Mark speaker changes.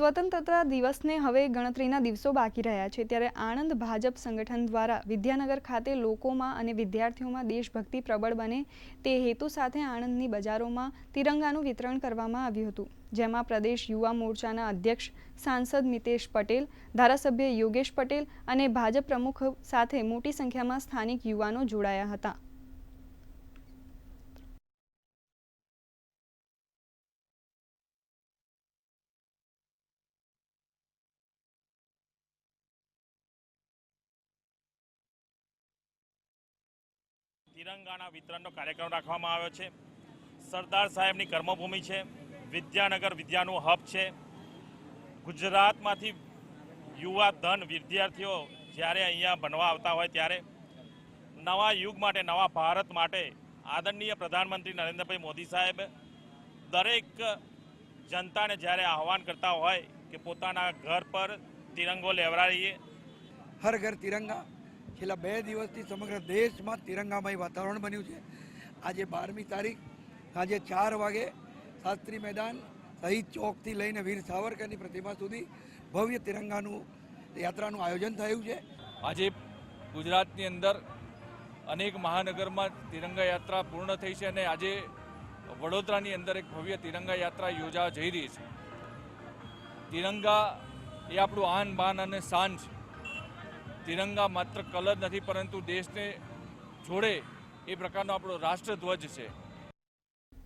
Speaker 1: સ્વતંત્રતા દિવસને હવે ગણતરીના દિવસો બાકી રહ્યા છે. ત્યારે આણંદ ભાજપ સંગઠન દ્વારા વિદ્યાનગર ખાતે લોકોમાં અને વિદ્યાર્થીઓમાં દેશભક્તિ પ્રબળ બને તે હેતુ સાથે આણંદની બજારોમાં તિરંગાનું વિતરણ કરવામાં આવ્યું હતું. જેમાં પ્રદેશ યુવા મોરચાના અધ્યક્ષ, સાંસદ મિતેશ પટેલ, ધારાસભ્ય યોગેશ પટેલ અને ભાજપ પ્રમુખ સાથે મોટી સંખ્યામાં સ્થાનિક યુવાનો જોડાયા હતા.
Speaker 2: તિરંગાના વિતરણનો કાર્યક્રમ રાખવામાં આવ્યો છે. સરદાર સાહેબની કર્મભૂમિ છે. વિદ્યાનગર વિદ્યાનું હબ છે. ગુજરાતમાંથી યુવા ધન વિદ્યાર્થીઓ જ્યારે અહીંયા ભણવા આવતા હોય ત્યારે નવા યુગ માટે, નવા ભારત માટે આદરણીય પ્રધાનમંત્રી નરેન્દ્રભાઈ મોદી સાહેબ દરેક જનતાને જ્યારે આહવાન કરતા હોય કે પોતાના ઘર પર તિરંગો લેવડાવીએ.
Speaker 3: હર ઘર તિરંગા. છેલ્લા બે દિવસથી સમગ્ર દેશમાં તિરંગામય વાતાવરણ બન્યું છે. આજે બારમી તારીખ સાંજે ચાર વાગે શાસ્ત્રી મેદાન શહીદ ચોકથી લઈને વીર સાવરકરની પ્રતિમા સુધી ભવ્ય તિરંગાનું યાત્રાનું આયોજન થયું છે.
Speaker 4: આજે ગુજરાતની અંદર અનેક મહાનગરમાં તિરંગા યાત્રા પૂર્ણ થઈ છે અને આજે વડોદરાની અંદર એક ભવ્ય તિરંગા યાત્રા યોજાવા જઈ રહી છે. તિરંગા એ આપણું આન બાન અને શાન છે. તિરંગા માત્ર કલર નથી પરંતુ દેશને જોડે એ પ્રકારનો આપણો રાષ્ટ્રધ્વજ છે.